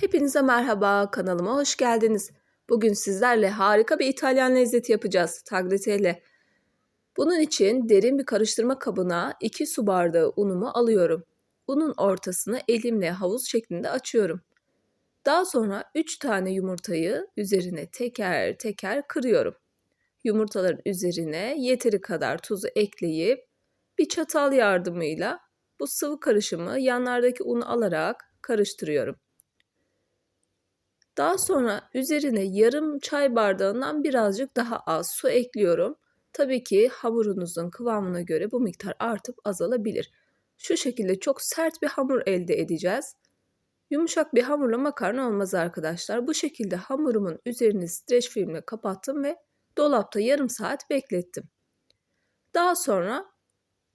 Hepinize merhaba, kanalıma hoş geldiniz. Bugün sizlerle harika bir İtalyan lezzeti yapacağız, tagliatelle. Bunun için derin bir karıştırma kabına 2 su bardağı unumu alıyorum. Unun ortasını elimle havuz şeklinde açıyorum. Daha sonra 3 tane yumurtayı üzerine teker teker kırıyorum. Yumurtaların üzerine yeteri kadar tuzu ekleyip bir çatal yardımıyla bu sıvı karışımı yanlardaki unu alarak karıştırıyorum. Daha sonra üzerine yarım çay bardağından birazcık daha az su ekliyorum. Tabii ki hamurunuzun kıvamına göre bu miktar artıp azalabilir. Şu şekilde çok sert bir hamur elde edeceğiz. Yumuşak bir hamurla makarna olmaz arkadaşlar. Bu şekilde hamurumun üzerini streç filmle kapattım ve dolapta yarım saat beklettim. Daha sonra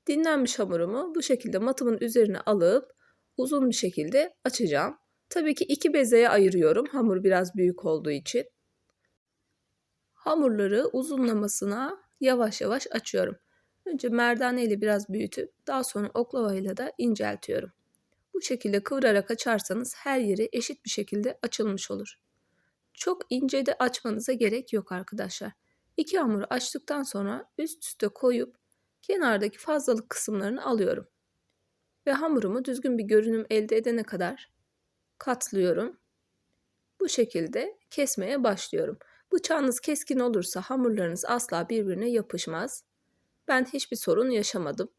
dinlenmiş hamurumu bu şekilde matımın üzerine alıp uzun bir şekilde açacağım. Tabii ki iki bezeye ayırıyorum hamur biraz büyük olduğu için. Hamurları uzunlamasına yavaş yavaş açıyorum. Önce merdane ile biraz büyütüp daha sonra oklava ile de inceltiyorum. Bu şekilde kıvırarak açarsanız her yeri eşit bir şekilde açılmış olur. Çok ince de açmanıza gerek yok arkadaşlar. İki hamuru açtıktan sonra üst üste koyup kenardaki fazlalık kısımlarını alıyorum. Ve hamurumu düzgün bir görünüm elde edene kadar katlıyorum. Bu şekilde kesmeye başlıyorum. Bıçağınız keskin olursa hamurlarınız asla birbirine yapışmaz. Ben hiçbir sorun yaşamadım.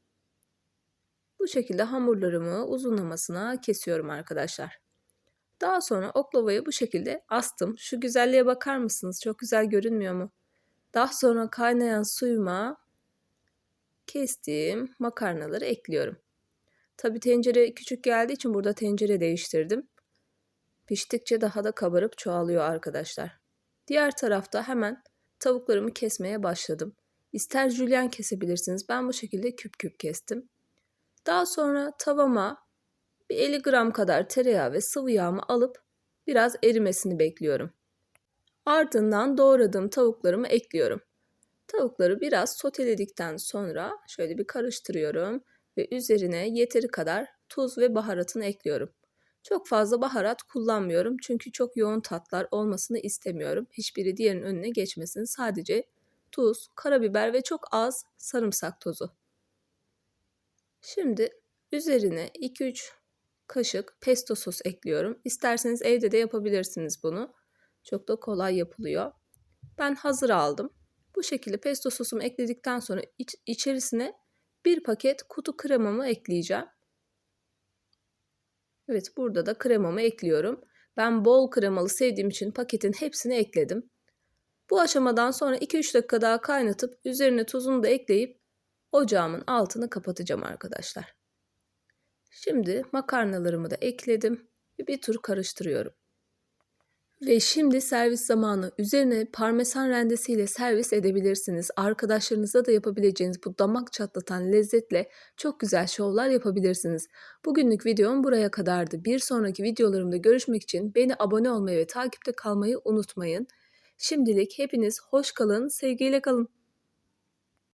Bu şekilde hamurlarımı uzunlamasına kesiyorum arkadaşlar. Daha sonra oklavayı bu şekilde astım. Şu güzelliğe bakar mısınız? Çok güzel görünmüyor mu? Daha sonra kaynayan suyuma kestiğim makarnaları ekliyorum. Tabi tencere küçük geldiği için burada tencere değiştirdim. Piştikçe daha da kabarıp çoğalıyor arkadaşlar. Diğer tarafta hemen tavuklarımı kesmeye başladım. İster jülyen kesebilirsiniz. Ben bu şekilde küp küp kestim. Daha sonra tavama bir 50 gram kadar tereyağı ve sıvı yağımı alıp biraz erimesini bekliyorum. Ardından doğradığım tavuklarımı ekliyorum. Tavukları biraz soteledikten sonra şöyle bir karıştırıyorum ve üzerine yeteri kadar tuz ve baharatını ekliyorum. Çok fazla baharat kullanmıyorum çünkü çok yoğun tatlar olmasını istemiyorum. Hiçbiri diğerinin önüne geçmesin. Sadece tuz, karabiber ve çok az sarımsak tozu. Şimdi üzerine 2-3 kaşık pesto sos ekliyorum. İsterseniz evde de yapabilirsiniz bunu. Çok da kolay yapılıyor. Ben hazır aldım. Bu şekilde pesto sosumu ekledikten sonra iç, içerisine bir paket kutu kremamı ekleyeceğim. Evet burada da kremamı ekliyorum. Ben bol kremalı sevdiğim için paketin hepsini ekledim. Bu aşamadan sonra 2-3 dakika daha kaynatıp üzerine tuzunu da ekleyip ocağımın altını kapatacağım arkadaşlar. Şimdi makarnalarımı da ekledim ve bir tur karıştırıyorum. Ve şimdi servis zamanı. Üzerine parmesan rendesiyle servis edebilirsiniz. Arkadaşlarınızla da yapabileceğiniz bu damak çatlatan lezzetle çok güzel şovlar yapabilirsiniz. Bugünlük videom buraya kadardı. Bir sonraki videolarımda görüşmek için beni abone olmayı ve takipte kalmayı unutmayın. Şimdilik hepiniz hoş kalın, sevgiyle kalın.